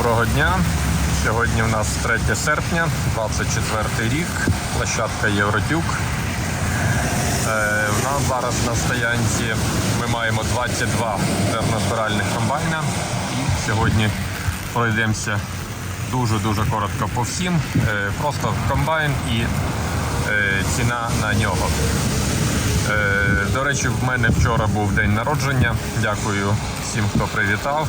Доброго дня. Сьогодні у нас 3 серпня, 24 рік, площадка Євротюк. Е, У нас зараз на стоянці ми маємо 22 зернозбиральних комбайна. І сьогодні пройдемося дуже-дуже коротко по всім. Е, Просто комбайн і е, ціна на нього. Е, До речі, в мене вчора був день народження. Дякую всім, хто привітав.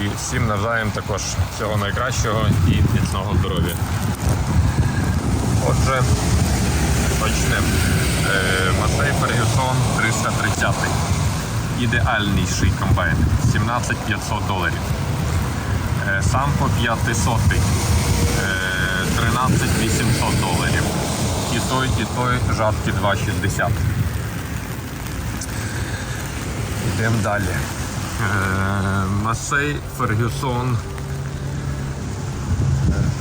І всім навзаєм також всього найкращого і міцного здоров'я. Отже, почнемо. Е, Масей Фергюсон 330. Ідеальніший комбайн. 17 500 доларів. Сампо 500. Е, 13 800 доларів. І той, і той жатки 2,60. Йдемо далі. Е, Масей Фергюсон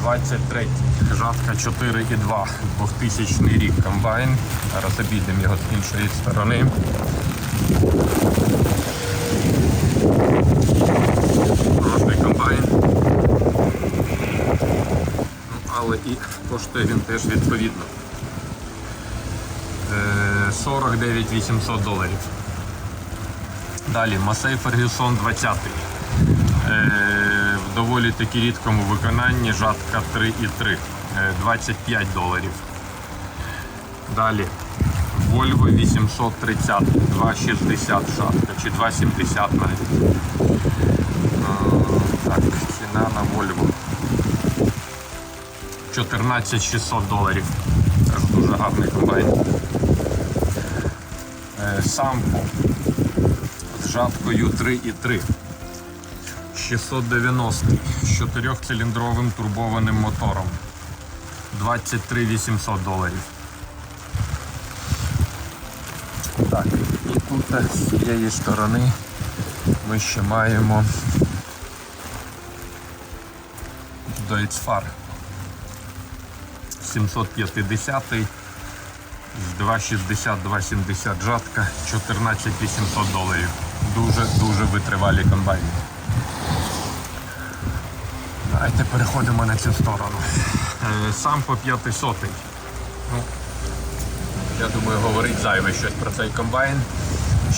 23 жатка 4,2 2000 рік комбайн. Зараз обійдемо його з іншої сторони. Хороший комбайн. Ну, але і коштує він теж відповідно. Е, 49 800 доларів. Далі Масей Фергюсон 20. Е, в доволі таки рідкому виконанні жатка 3,3. Е, 25 доларів. Далі Volvo 830, 2,60 жатка чи 2,70 навіть. Е, так, ціна на Volvo. 14 600 доларів. Теж дуже гарний комбайн. Е, Сампо з жаткою 3,3. 690 з 4-циліндровим турбованим мотором. 23 800 доларів. Так, і тут з цієї сторони ми ще маємо Deutz-Fahr 750 з 2,60-2,70 жатка 14 800 доларів. Дуже-дуже витривалі комбайни. Давайте переходимо на цю сторону. Е, Сам по 500. Ну, я думаю, говорить зайве щось про цей комбайн.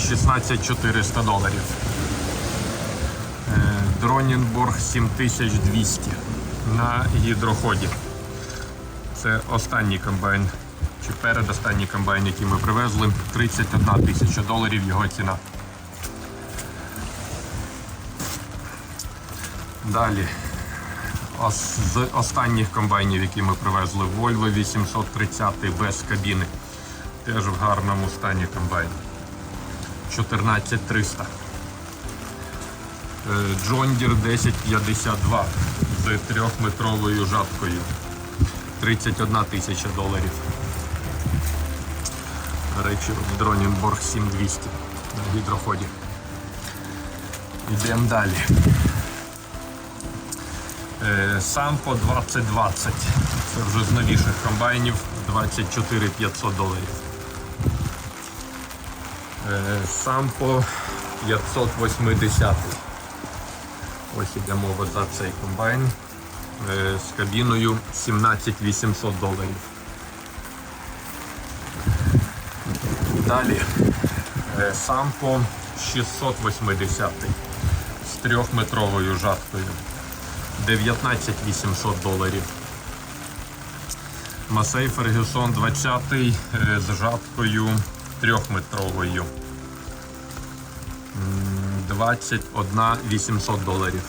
16 400 доларів. Е, Дронінбург 7200 на гідроході. Це останній комбайн, чи передостанній комбайн, який ми привезли. 31 тисяча доларів його ціна. Далі. З останніх комбайнів, які ми привезли, Volvo 830 без кабіни. Теж в гарному стані комбайн. 14300. Е, Deere 1052 з трьохметровою жаткою. 31 тисяча доларів. Речі, Дронінборг 7200 на гідроході. Йдемо далі. Е, Сампо 2020. Це вже з новіших комбайнів 24 500 доларів. Е, Сампо 580. Ось іде мова за цей комбайн е, з кабіною 17 800 доларів. Далі е, Сампо 680 з трьохметровою жаткою. 19 800 доларів. Масей Фергюсон 20 е, з жаткою трьохметровою. 21 800 доларів.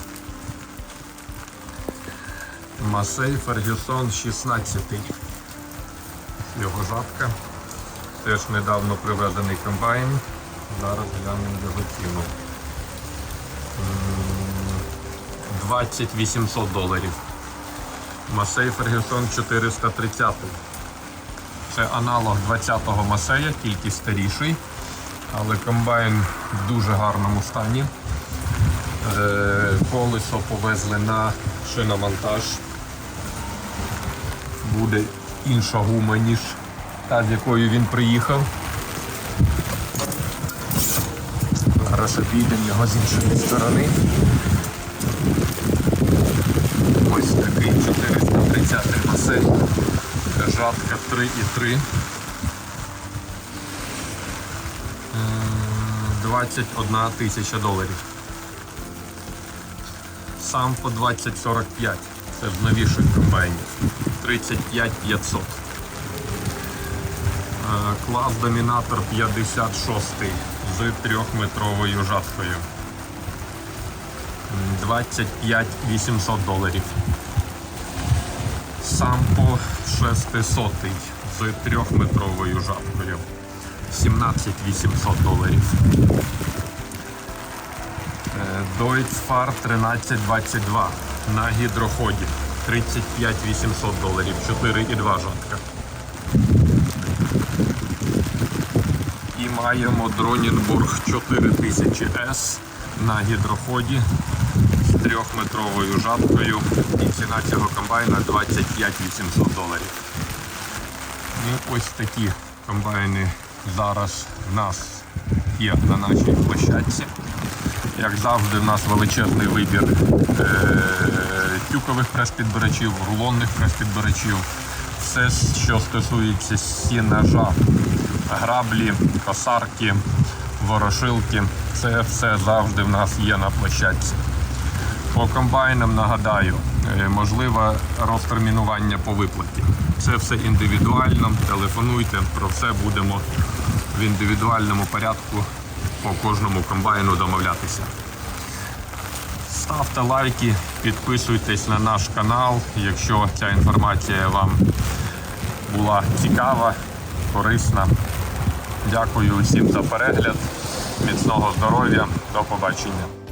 Масей Фергюсон 16. Його жатка. Теж недавно привезений комбайн. Зараз глянемо його ціну. 20 800 доларів. Масей Фергюсон 430. Це аналог 20-го Масея, тільки старіший. Але комбайн в дуже гарному стані. Е, Колесо повезли на шиномонтаж. Буде інша гума, ніж та, з якою він приїхав. Зараз обійдемо його з іншої сторони. Ось такий 430 басейн. Жатка 3,3. 21 тисяча доларів. Сам по 2045. Це з новіших комбайнів. 35 500. Е, Клас Домінатор 56 з трьохметровою жаткою. М, 25 800 доларів. Сампо 600 з трьохметровою жаткою. 17 800 доларів. Deutz-Fahr 1322 на гідроході 35 800 доларів, 4,2 жатка. І маємо Дронінбург 4000S на гідроході з трьохметровою жаткою. І ціна цього комбайна 25 800 доларів. Ну, ось такі комбайни зараз в нас є на нашій площадці. Як завжди, в нас величезний вибір е- тюкових прес-підбирачів, рулонних прес-підбирачів. Все, що стосується сінажа, граблі, косарки, ворошилки, це все завжди в нас є на площадці. По комбайнам нагадаю, е, можливе розтермінування по виплаті. Це все індивідуально. Телефонуйте, про все будемо в індивідуальному порядку по кожному комбайну домовлятися. Ставте лайки, підписуйтесь на наш канал, якщо ця інформація вам була цікава, корисна. Дякую усім за перегляд. Міцного здоров'я, до побачення.